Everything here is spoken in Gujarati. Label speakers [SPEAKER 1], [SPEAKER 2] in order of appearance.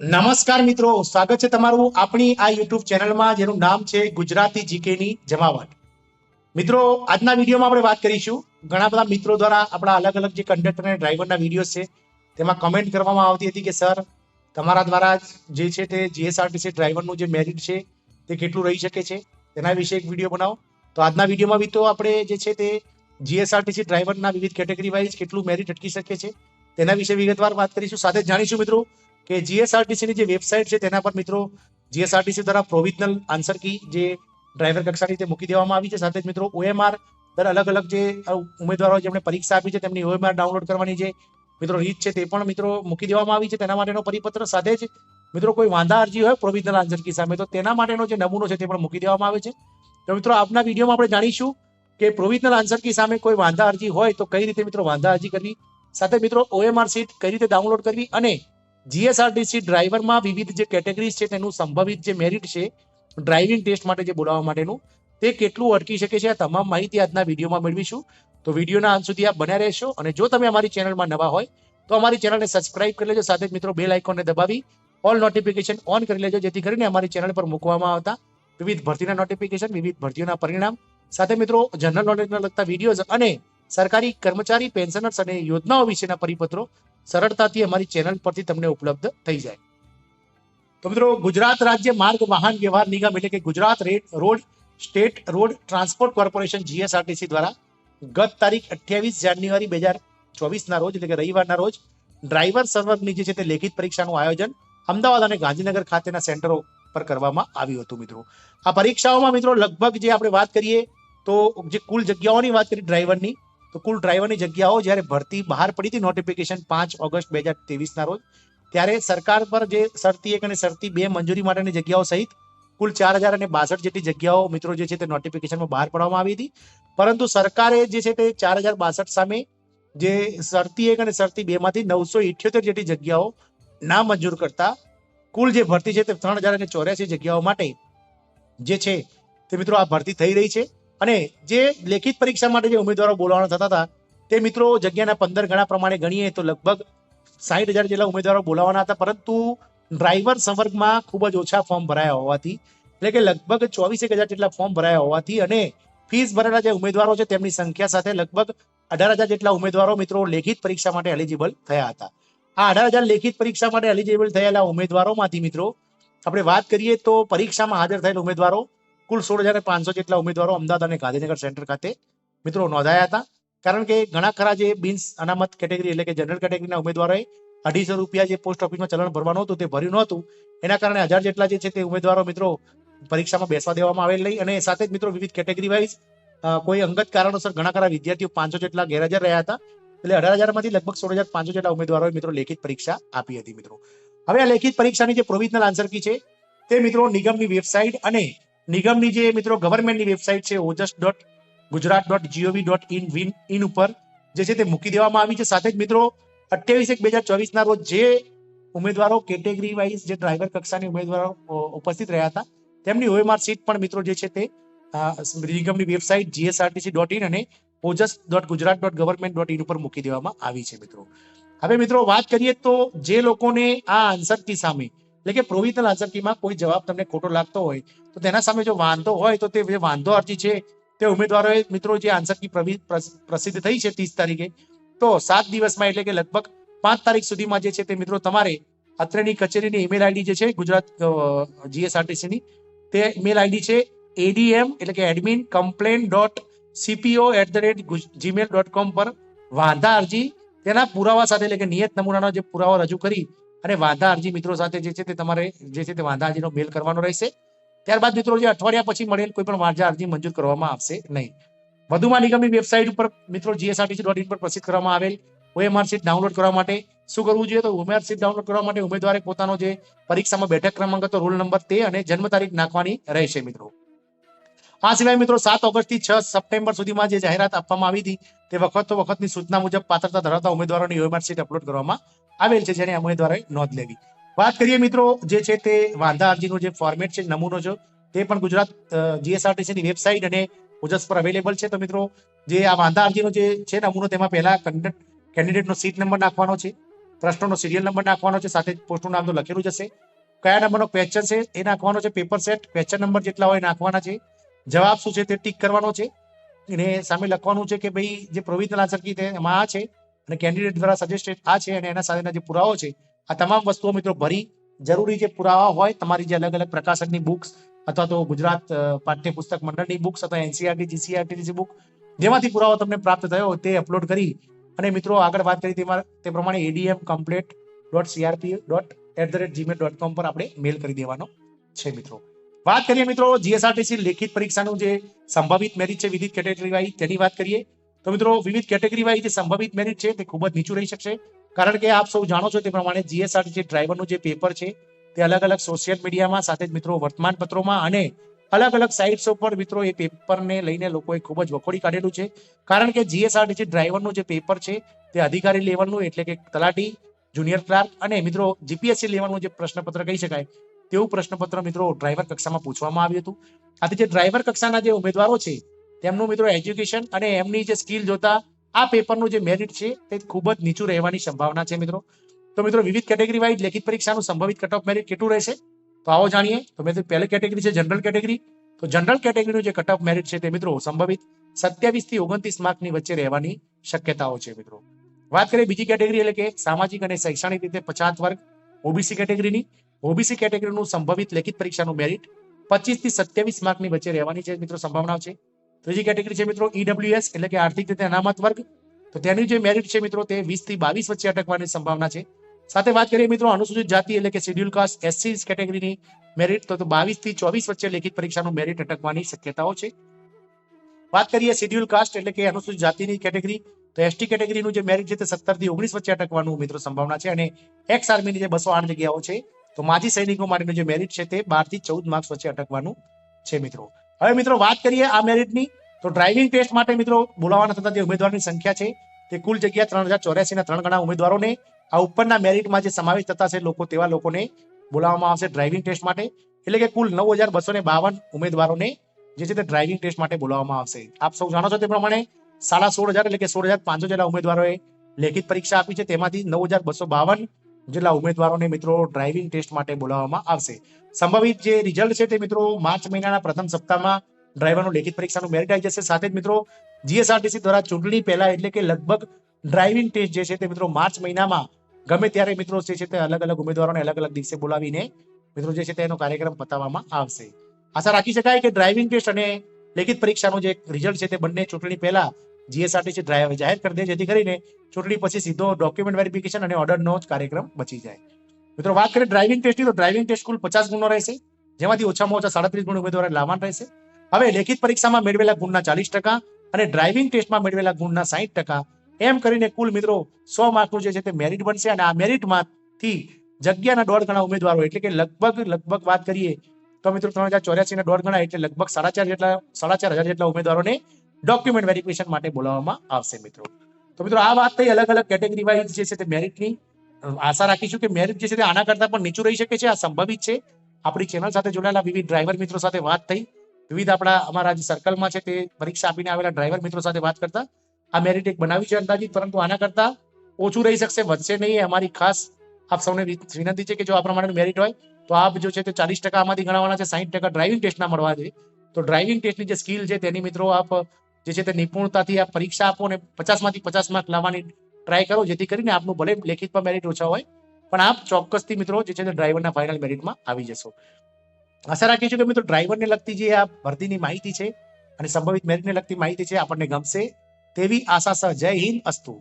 [SPEAKER 1] નમસ્કાર મિત્રો, સ્વાગત છે તમારું આપણી આ યુટ્યુબ ચેનલમાં, જેનું નામ છે ગુજરાતી જીકેની જમાવટ. મિત્રો, આજના વિડીયોમાં આપણે વાત કરીશું. ઘણા બધા મિત્રો દ્વારા આપણા અલગ અલગ જે કંડક્ટર અને ડ્રાઈવરના વીડિયો છે, તેમાં કમેન્ટ કરવામાં આવતી હતી કે સર તમારા દ્વારા જે છે તે જીએસઆરટીસી ડ્રાઈવરનું જે મેરિટ છે, તે કેટલું રહી શકે છે? તેના વિશે એક વીડિયો બનાવો. તો આજના વિડીયોમાં બી તો આપણે જે છે તે જીએસઆરટીસી ડ્રાઈવરના વિવિધ કેટેગરી વાઇઝ કેટલું મેરિટ અટકી શકે છે, તેના વિશે વિગતવાર વાત કરીશું. સાથે જાણીશું મિત્રો કે જીએસઆરટીસીની જે વેબસાઇટ છે, તેના પર મિત્રો જીએસઆરટીસી દ્વારા પ્રોવિઝનલ આન્સર કી જે ડ્રાઈવર કક્ષાની તે મૂકી દેવામાં આવી છે. સાથે જ મિત્રો ઓએમઆર દર અલગ અલગ જે ઉમેદવારો જેમણે પરીક્ષા આપી છે, તેમની ઓએમઆર ડાઉનલોડ કરવાની જે મિત્રો રીત છે, તે પણ મિત્રો મૂકી દેવામાં આવી છે. તેના માટેનો પરિપત્ર સાથે જ મિત્રો કોઈ વાંધા, અરજી હોય પ્રોવિઝનલ આન્સર કી સામે, તો તેના માટેનો જે નમૂનો છે, તે પણ મૂકી દેવામાં આવે છે. તો મિત્રો આપના વિડીયોમાં આપણે જાણીશું કે પ્રોવિઝનલ આન્સર કી સામે કોઈ વાંધા, અરજી હોય તો કઈ રીતે મિત્રો વાંધા, અરજી કરવી. સાથે મિત્રો ઓએમઆર સીટ કઈ રીતે ડાઉનલોડ કરવી અને જીએસઆરટીસી ડ્રાઈવરમાં વિવિધ જે કેટેગરીઝ છે તેનું સંભવિત જે મેરિટ છે ડ્રાઇવિંગ ટેસ્ટ માટે જે બોલાવવા માટેનું, તે કેટલું અટકી શકે છે આ તમામ માહિતી આજના વિડીયોમાં મેળવીશું. તો વિડીયોના અંત સુધી આપ બન્યા રહેશો અને જો તમે અમારી ચેનલમાં નવા હોય, તો અમારી ચેનલને સબસ્ક્રાઇબ કરી લેજો, સાથે જ મિત્રો બેલ આઇકોનને દબાવી ઓલ નોટિફિકેશન ઓન કરી લેજો, જેથી કરીને અમારી ચેનલ પર મૂકવામાં આવતા વિવિધ ભરતીના નોટિફિકેશન વિવિધ ભરતીઓના પરિણામ, સાથે મિત્રો જનરલ નોલેજને લગતા વિડીયોઝ અને સરકારી કર્મચારી પેન્શનર્સ અને યોજનાઓ વિશેના પરિપત્રો સરળતાથી અમારી ચેનલ પરથી તમને ઉપલબ્ધ થઈ જાય. તો મિત્રો, ગુજરાત રાજ્ય માર્ગ વાહન વ્યવહાર નિગમ એટલે કે Gujarat red, state road transport corporation GSRTC દ્વારા ગત તારીખ અઠ્યાવીસ જાન્યુઆરી બે હજાર ચોવીસના રોજ એટલે કે રવિવારના રોજ ડ્રાઈવર સર્વની જે છે તે લેખિત પરીક્ષાનું આયોજન અમદાવાદ અને ગાંધીનગર ખાતેના સેન્ટરો પર કરવામાં આવ્યું હતું મિત્રો. આ પરીક્ષાઓમાં મિત્રો, લગભગ જે આપણે વાત કરીએ તો જે કુલ જગ્યાઓની વાત કરી ડ્રાઈવરની તો કુલ ડ્રાઈવરની જગ્યાઓ જ્યારે ભરતી બહાર પડી હતી નોટિફિકેશન પાંચ ઓગસ્ટ બે હજાર ત્રેવીસના રોજ, ત્યારે સરકાર પર જે શરતી એક અને શરતી બે મંજૂરી માટેની જગ્યાઓ સહિત કુલ ચાર હજાર અને બાસઠ જેટલી જગ્યાઓ મિત્રો જે છે તે નોટિફિકેશનમાં બહાર પાડવામાં આવી હતી. પરંતુ સરકારે જે છે તે ચાર હજાર બાસઠ સામે જે શરતી એક અને શરતી બે માંથી નવસો ઇઠ્યોતેર જેટલી જગ્યાઓ ના મંજૂર કરતા કુલ જે ભરતી છે તે ત્રણ હજાર અને ચોર્યાસી જગ્યાઓ માટે જે છે તે મિત્રો આ ભરતી થઈ રહી છે. અને જે લેખિત પરીક્ષા માટે જે ઉમેદવારો બોલાવવાના થતા હતા, તે મિત્રો જગ્યાના પંદર ગણા પ્રમાણે ગણીએ તો લગભગ સાહીઠ હજાર જેટલા ઉમેદવારો બોલાવવાના હતા, પરંતુ ડ્રાઈવર સંવર્ગમાં ખૂબ જ ઓછા ફોર્મ ભરાયા હોવાથી, એટલે કે લગભગ ચોવીસેક હજાર જેટલા ફોર્મ ભરાયા હોવાથી અને ફીસ ભરેલા જે ઉમેદવારો છે તેમની સંખ્યા સાથે લગભગ અઢાર હજાર જેટલા ઉમેદવારો મિત્રો લેખિત પરીક્ષા માટે એલિજિબલ થયા હતા. આ અઢાર હજાર લેખિત પરીક્ષા માટે એલિજિબલ થયેલા ઉમેદવારોમાંથી મિત્રો, આપણે વાત કરીએ તો પરીક્ષામાં હાજર થયેલ ઉમેદવારો કુલ સોળ હજાર પાંચસો જેટલા ઉમેદવારો અમદાવાદ અને ગાંધીનગર સેન્ટર ખાતે મિત્રો નોંધાયા હતા. કારણ કે ઘણા ખરા જે બિન્સ અનામત કેટેગરી એટલે કે જનરલ કેટેગરીના ઉમેદવારોએ અઢીસો રૂપિયા જે પોસ્ટ ઓફિસમાં ચલણ ભરવાનું હતું તે ભર્યું નહોતું. એના કારણે હજાર જેટલા જે છે તે ઉમેદવારો મિત્રો પરીક્ષામાં બેસવા દેવામાં આવેલ નહીં અને સાથે જ મિત્રો વિવિધ કેટેગરી વાઇઝ કોઈ અંગત કારણોસર ઘણા ખરા વિદ્યાર્થીઓ પાંચસો જેટલા ગેરહાજર રહ્યા હતા. એટલે અઢાર હજારમાંથી લગભગ સોળ હજાર પાંચસો જેટલા ઉમેદવારોએ મિત્રો લેખિત પરીક્ષા આપી હતી મિત્રો. હવે આ લેખિત પરીક્ષાની જે પ્રોવિઝનલ આન્સર કી છે તે મિત્રો નિગમની વેબસાઇટ અને નિગમની જે મિત્રો ગવર્મેન્ટની વેબસાઇટ છે Ojas dot Gujarat dot G O V dot in win in ઉપર, જે છે તે મૂકી દેવામાં આવી છે. સાથે જ મિત્રો, અઠ્યાવીસ એક બે હજાર ચોવીસના રોજ જે ઉમેદવારો કેટેગરી વાઇઝ જે ડ્રાઈવર કક્ષાની ઉમેદવારો ઉપસ્થિત રહ્યા હતા, તેમની ઓએમઆર સીટ પણ મિત્રો જે છે તે નિગમની વેબસાઇટ જીએસઆરટીસી ડોટ ઇન અને Ojas dot Gujarat dot government dot in ઉપર મૂકી દેવામાં આવી છે મિત્રો. હવે મિત્રો, વાત કરીએ તો જે લોકોને આ આન્સર કી સામે એટલે કે પ્રોવિઝનલ આન્સર કીમાં કોઈ જવાબ તમને ખોટો લાગતો હોય, તો તેના સામે જો વાંધો હોય, તો તે જે વાંધો અરજી છે, તે ઉમેદવારોએ મિત્રો જે આન્સર કી પ્રસિદ્ધ થઈ છે ત્રીસ તારીખે, તો સાત દિવસમાં એટલે કે લગભગ પાંચ તારીખ સુધીમાં જે છે તે મિત્રો તમારે અત્રેની કચેરીની ઈમેલ આઈડી જે છે, ગુજરાત જીએસઆરટીસી ની તે ઈમેલ આઈડી છે એડીએમ એટલે કે admin complain dot CPO at the rate Gmail dot com પર વાંધા અરજી, તેના પુરાવા સાથે એટલે કે નિયત નમૂનાનો જે પુરાવો રજૂ કરી અને વાંધા અરજી મિત્રો સાથે જે છે તે તમારે જે છે તે વાંધા અરજીનો મેલ કરવાનો રહેશે. ત્યારબાદ મિત્રો જે અઠવાડિયા પછી મળેલ કોઈ પણ વાંધા અરજી મંજૂર કરવામાં આવશે નહીં. વધુમાં નિગમની વેબસાઇટ ઉપર મિત્રો જીએસઆરટીસી ડોટ ઇન પર પ્રસિદ્ધ કરવામાં આવેલ ઓએમઆર સીટ ડાઉનલોડ કરવા માટે શું કરવું જોઈએ તો ઉમેર સીટ ડાઉનલોડ કરવા માટે ઉમેદવારે પોતાનો જે પરીક્ષામાં બેઠક ક્રમાંક હતો રોલ નંબર તે અને જન્મ તારીખ નાખવાની રહેશે મિત્રો. આ સિવાય મિત્રો, સાત ઓગસ્ટથી છ સપ્ટેમ્બર સુધીમાં જે જાહેરાત આપવામાં આવી હતી, તે વખત તો વખતની સૂચના મુજબ પાત્રતા ધરાવતા ઉમેદવારોની ઓએમઆર સીટ અપલોડ કરવામાં આવેલ છે જેને ઉમેદવારોએ નોંધ લેવી. વાત કરીએ મિત્રો, જે છે તે વાંધા અરજીનો જે ફોર્મેટ છે, નમૂનો છે તે પણ ગુજરાત જીએસઆરટીસીની વેબસાઇટ અને ઓજસ પર અવેલેબલ છે. તો મિત્રો, જે આ વાંધા અરજીનો જે છે, નમૂનો તેમાં પહેલા કેન્ડિડેટનો સીટ નંબર નાખવાનો છે, પ્રશ્નોનો સિરિયલ નંબર નાખવાનો છે, સાથે પોસ્ટનું નામ તો લખેલું જ હશે. કયા નંબરનો ક્વેશ્ચન છે, એ નાખવાનો છે પેપર સેટ ક્વેશ્ચન નંબર જેટલા હોય નાખવાના છે. જવાબ શું છે તે ટીક કરવાનો છે. એને સામે લખવાનું છે કે ભાઈ જે પ્રોવિઝનલ આન્સર કી એમાં આ છે અને કેન્ડિડેટ દ્વારા સજેસ્ટેડ આ છે અને એના સાથેના જે પુરાવો છે, આ તમામ વસ્તુઓ મિત્રો ભરી. જરૂરી જે પુરાવા હોય તમારી જે અલગ અલગ પ્રકાશકની બુક્સ અથવા તો ગુજરાત પાઠ્યપુસ્તક મંડળની બુક્સ અથવા એનસીઆરટી જીસીઆરટી બુક જેમાંથી પુરાવો તમને પ્રાપ્ત થયો તે અપલોડ કરી અને મિત્રો આગળ વાત કરી તેમાં, તે પ્રમાણે ADM complaint dot CRP dot at the rate Gmail dot com પર આપણે મેલ કરી દેવાનો છે મિત્રો. વાત કરીએ મિત્રો જીએસઆરટીસી લેખિત પરીક્ષાનું જે સંભવિત મેરિટ છે વિવિધ કેટેગરી વાઇઝ તેની વાત કરીએ. તો મિત્રો વિવિધ કેટેગરી વાઇઝ જે સંભવિત મેરિટ છે તે ખૂબ જ નીચું રહી શકશે. કારણ કે આપ સૌ જાણો છો તે પ્રમાણે જીએસઆરટીસી ડ્રાઈવરનું જે પેપર છે તે અલગ અલગ સોશિયલ મીડિયામાં સાથે જ મિત્રો વર્તમાન પત્રોમાં અને અલગ અલગ સાઇટ્સ ઉપર મિત્રો એ પેપરને લઈને લોકોએ ખૂબ જ વખોડી કાઢેલું છે. કારણ કે જીએસઆરટીસી ડ્રાઈવરનું જે પેપર છે તે અધિકારી લેવલનું એટલે કે તલાટી જુનિયર ક્લાર્ક અને મિત્રો જીપીએસસી લેવલનું જે પ્રશ્નપત્ર કહી શકાય તેવું પ્રશ્નપત્ર મિત્રો ડ્રાઈવર કક્ષામાં પૂછવામાં આવ્યું હતું? આથી જે ડ્રાઈવર કક્ષાના જે ઉમેદવારો છે, તેમનું મિત્રો એજ્યુકેશન અને એમની જે સ્કિલ જોતા આ પેપરનું જે મેરિટ છે, તે ખૂબ જ નીચું રહેવાની સંભાવના છે મિત્રો. તો મિત્રો વિવિધ કેટેગરી વાઇઝ લેખિત પરીક્ષાનું સંભવિત કટ ઓફ મેરિટ કેટલું રહેશે? તો આવો જાણીએ. તો મિત્રો પહેલી કેટેગરી છે જનરલ કેટેગરી તો જનરલ કેટેગરીનું જે કટ ઓફ મેરિટ છે તે મિત્રો સંભવિત સત્યાવીસથી ઓગણત્રીસ માર્કની વચ્ચે રહેવાની શક્યતાઓ છે મિત્રો. વાત કરીએ બીજી કેટેગરી એટલે કે સામાજિક અને શૈક્ષણિક રીતે પછાત વર્ગ ઓબીસી કેટેગરીની ઓબીસી કેટેગરીનું સંભવિત લેખિત પરીક્ષાનું મેરિટ પચીસથી સત્યાવીસ માર્કની વચ્ચે રહેવાની છે મિત્રો સંભાવના છે. ત્રીજી કેટેગરી છે મિત્રો ઈડબ્લ્યુએસ એટલે કે આર્થિક રીતે અનામત વર્ગ. તો તેની જે મેરિટ છે મિત્રો તે વીસથી બાવીસ વચ્ચે અટકવાની સંભાવના છે. સાથે વાત કરીએ મિત્રો અનુસૂચિત જાતિ, એટલે કે શેડ્યુલ કાસ્ટ એસસી કેટેગરીની મેરિટ તો બાવીસથી ચોવીસ વચ્ચે લેખિત પરીક્ષાનું મેરિટ અટકવાની શક્યતાઓ છે. વાત કરીએ શેડ્યુલ કાસ્ટ એટલે કે અનુસૂચિત જાતિની કેટેગરી તો એસટી કેટેગરીનું જે મેરિટ છે તે સત્તરથી ઓગણીસ વચ્ચે અટકવાનું મિત્રો સંભાવના છે. અને એક્સ આર્મીની જે બસો આઠ જગ્યાઓ છે તો માજી સૈનિકો માટેનું જે મેરિટ છે તે બારથી ચૌદ માર્ક્સ વચ્ચે અટકવાનું છે મિત્રો. હવે મિત્રો વાત કરીએ આ મેરિટની તો ડ્રાઇવિંગ ટેસ્ટ માટે મિત્રો બોલાવવાના થતા જે ઉમેદવારની સંખ્યા છે. તે કુલ જગ્યા ત્રણ હજાર ચોર્યાસી ના ત્રણ ગણા ઉમેદવારોને આ ઉપરના મેરિટમાં જે સમાવેશ થતા છે લોકો તેવા લોકોને બોલાવવામાં આવશે ડ્રાઇવિંગ ટેસ્ટ માટે. એટલે કે કુલ નવ હજાર બસો ને બાવન ઉમેદવારોને જે છે તે ડ્રાઇવિંગ ટેસ્ટ માટે બોલાવવામાં આવશે. આપ સૌ જાણો છો તે પ્રમાણે સાડા સોળ હજાર એટલે કે સોળ હજાર પાંચસો જેટલા ઉમેદવારોએ લેખિત પરીક્ષા આપી છે. તેમાંથી નવ હજાર બસો બાવન જેટલા ઉમેદવારોને મિત્રો ડ્રાઇવિંગ ટેસ્ટ માટે બોલાવવામાં આવશે. સંભવિત જે રિઝલ્ટ છે તે મિત્રો માર્ચ મહિનાના પ્રથમ સપ્તાહમાં ડ્રાઈવરનું લેખિત પરીક્ષાનું મેરિટ આવી જશે. સાથે જ મિત્રો જીએસઆરટીસી દ્વારા ચૂંટણી પહેલા એટલે કે લગભગ ડ્રાઇવિંગ ટેસ્ટ જે છે તે મિત્રો માર્ચ મહિનામાં ગમે ત્યારે મિત્રો જે છે તે અલગ અલગ ઉમેદવારોને અલગ અલગ દિવસે બોલાવીને મિત્રો જે છે તેનો કાર્યક્રમ પતાવવામાં આવશે. આશા રાખી શકાય કે ડ્રાઇવિંગ ટેસ્ટ અને લેખિત પરીક્ષાનું જે રિઝલ્ટ છે તે બંને ચૂંટણી પહેલા જીએસઆરટીસી ડ્રાઈવ જાહેર કરી દે, જેથી કરીને ચૂંટણી પછી સીધો ડોક્યુમેન્ટ વેરિફિકેશન અને ઓર્ડરનો જ કાર્યક્રમ બચી જાય. મિત્રો, વાત કરીએ ડ્રાઇવિંગ ટેસ્ટની તો ડ્રાઇવિંગ ટેસ્ટ કુલ પચાસ ગુણનો રહેશે. જેમાંથી ઓછામાં ઓછા સાડત્રીસ ગુણ ઉમેદવારે લાવવાના રહેશે. હવે લેખિત પરીક્ષામાં મેળવેલા ગુણના ચાલીસ ટકા અને ડ્રાઇવિંગ ટેસ્ટમાં મેળવેલા ગુણના સાહીઠ ટકા. એમ કરીને કુલ મિત્રો, સો માર્કનું જે છે તે મેરિટ બનશે અને આ મેરિટમાંથી જગ્યાના દોઢ ગણા ઉમેદવારો, એટલે કે લગભગ લગભગ વાત કરીએ તો મિત્રો, ત્રણ હજાર ચોર્યાસી ના દોઢ ગણા એટલે લગભગ સાડા ચાર જેટલા, સાડા ચાર હજાર જેટલા ઉમેદવારોને ડોક્યુમેન્ટ વેરિફિકેશન માટે બોલાવવામાં આવશે મિત્રો. તો મિત્રો, આ વાત થઈ અલગ અલગ કેટેગરી વાઇઝ જે છે તે મેરિટની આશા રાખીશું કે મેરિટ જે છે તે આના કરતા પણ નીચું રહી શકે છે, આ સંભવિત છે. આપણી ચેનલ સાથે જોડાયેલા વિવિધ ડ્રાઈવર મિત્રો સાથે વાત થઈ. વિવિધ આપણા, અમારા જે સર્કલમાં છે તે પરીક્ષા આપીને આવેલા ડ્રાઈવર મિત્રો સાથે વાત કરતા. આ મેરિટ એક બનાવી છે અંદાજિત, પરંતુ આના કરતા ઓછું રહી શકશે, વધશે નહીં. અમારી ખાસ આપ સૌને વિનંતી છે કે જો આ પ્રમાણેનું મેરિટ હોય, તો આપ જો છે તે ચાલીસ ટકા આમાંથી ગણાવવાના છે, સાહીઠ ટકા ડ્રાઇવિંગ ટેસ્ટના મળવા છે તો ડ્રાઇવિંગ ટેસ્ટની જે સ્કિલ છે તેની મિત્રો આપ જે છે તે નિપુણતાથી આ પરીક્ષા આપો અને પચાસમાંથી પચાસ માર્ક લાવવાની ટ્રાય કરો, જેથી કરીને આપનું ભલે લેખિતમાં મેરિટ ઓછા હોય, પણ આપ ચોક્કસથી મિત્રો જે છે તે ડ્રાઈવરના ફાઇનલ મેરિટમાં આવી જશો. આશા રાખીએ છીએ કે મિત્રો ડ્રાઈવરને લગતી જે આ ભરતીની માહિતી છે અને સંભવિત મેરિટને લગતી માહિતી છે, આપણને ગમશે તેવી આશા સહ જય હિન્દ, અસ્તુ.